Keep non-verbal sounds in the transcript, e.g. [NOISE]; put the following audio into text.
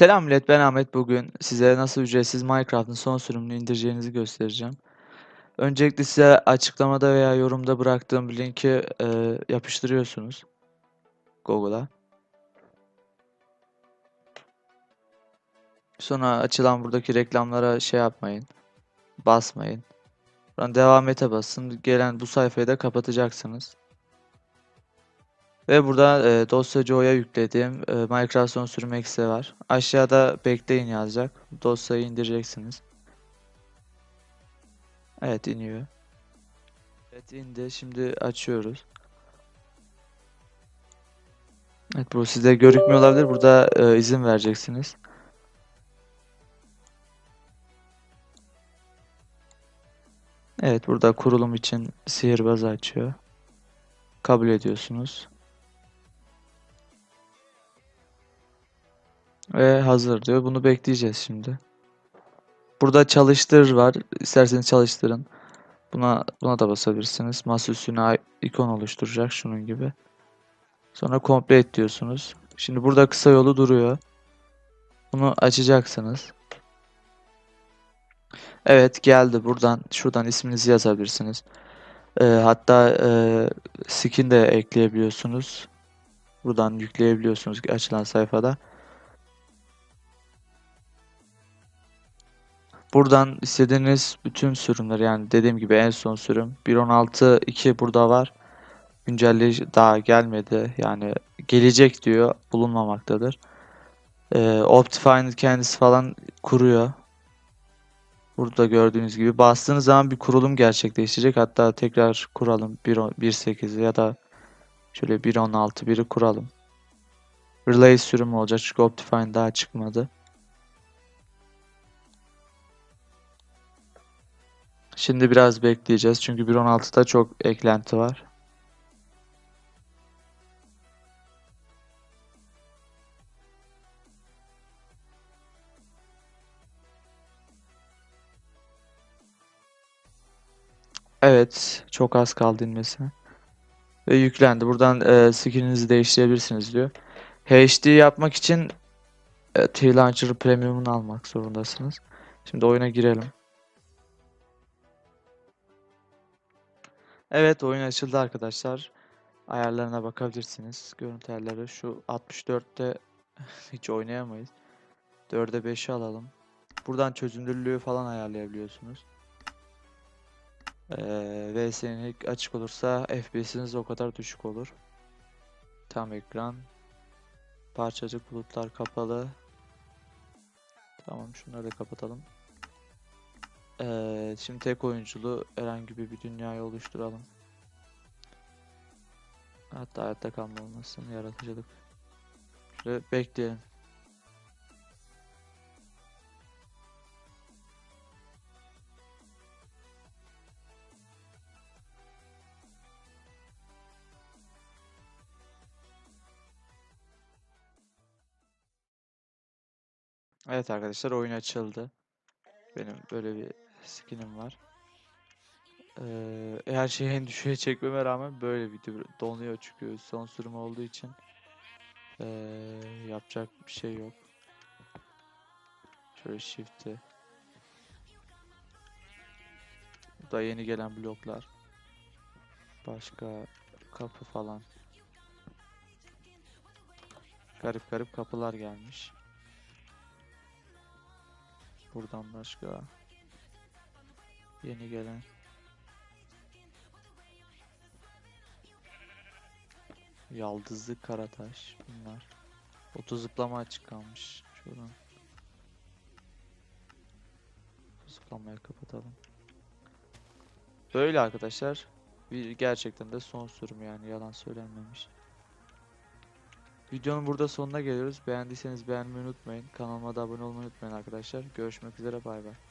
Selam millet, ben Ahmet. Bugün size nasıl ücretsiz Minecraft'ın son sürümünü indireceğinizi göstereceğim. Öncelikle size açıklamada veya yorumda bıraktığım linki e, yapıştırıyorsunuz Google'a. Sonra açılan buradaki reklamlara şey yapmayın, basmayın. Sonra devam ete basın. Gelen bu sayfayı da kapatacaksınız. Ve burada e, dosyacı oya yüklediğim e, Minecraft sürüm eksi var. Aşağıda bekleyin yazacak. Dosyayı indireceksiniz. Evet iniyor. Evet indi. Şimdi açıyoruz. Evet bu size görükmüyor olabilir. Burada e, izin vereceksiniz. Evet burada kurulum için sihirbazı açıyor. Kabul ediyorsunuz. Ve hazır diyor. Bunu bekleyeceğiz şimdi. Burada çalıştır var. İsterseniz çalıştırın. Buna buna da basabilirsiniz. Masa üstüne ikon oluşturacak şunun gibi. Sonra complete diyorsunuz. Şimdi burada kısa yolu duruyor. Bunu açacaksınız. Evet geldi. Buradan şuradan isminizi yazabilirsiniz. Ee, hatta e, skin de ekleyebiliyorsunuz. Buradan yükleyebiliyorsunuz açılan sayfada. Buradan istediğiniz bütün sürümler yani dediğim gibi en son sürüm 1.16.2 burada var. Güncelleyici daha gelmedi. Yani gelecek diyor. Bulunmamaktadır. Ee, Optifine kendisi falan kuruyor. Burada gördüğünüz gibi bastığınız zaman bir kurulum gerçekleşecek. Hatta tekrar kuralım 1.8 ya da şöyle 1.16 biri kuralım. Relay sürümü olacak çünkü Optifine daha çıkmadı. Şimdi biraz bekleyeceğiz çünkü 1.16'da çok eklenti var. Evet, çok az kaldı inmesine. Ve yüklendi. Buradan e, skininizi değiştirebilirsiniz diyor. HD yapmak için e, T-Launcher Premium'unu almak zorundasınız. Şimdi oyuna girelim. Evet oyun açıldı arkadaşlar. Ayarlarına bakabilirsiniz. Görüntü ayarları şu 64'te [LAUGHS] hiç oynayamayız. 4'e 5'i alalım. Buradan çözünürlüğü falan ayarlayabiliyorsunuz. Ee, VS'nin açık olursa FPS'iniz o kadar düşük olur. Tam ekran. Parçacık bulutlar kapalı. Tamam şunları da kapatalım. Ee, şimdi tek oyunculu herhangi bir dünyayı oluşturalım. Hatta hayatta kalma olmasın yaratıcılık. Şöyle bekleyelim. Evet arkadaşlar oyun açıldı. Benim böyle bir skinim var. Ee, her şeyi en düşüğe çekmeme rağmen böyle video donuyor çünkü son sürüm olduğu için ee, yapacak bir şey yok. Şöyle shift'i. Bu da yeni gelen bloklar. Başka kapı falan. Garip garip kapılar gelmiş. Buradan başka yeni gelen Yaldızlı Karataş bunlar. Oto zıplama açık kalmış. Şuradan. Zıplamayı kapatalım. Böyle arkadaşlar. Bir gerçekten de son sürüm yani yalan söylenmemiş. Videonun burada sonuna geliyoruz. Beğendiyseniz beğenmeyi unutmayın. Kanalıma da abone olmayı unutmayın arkadaşlar. Görüşmek üzere bay bay.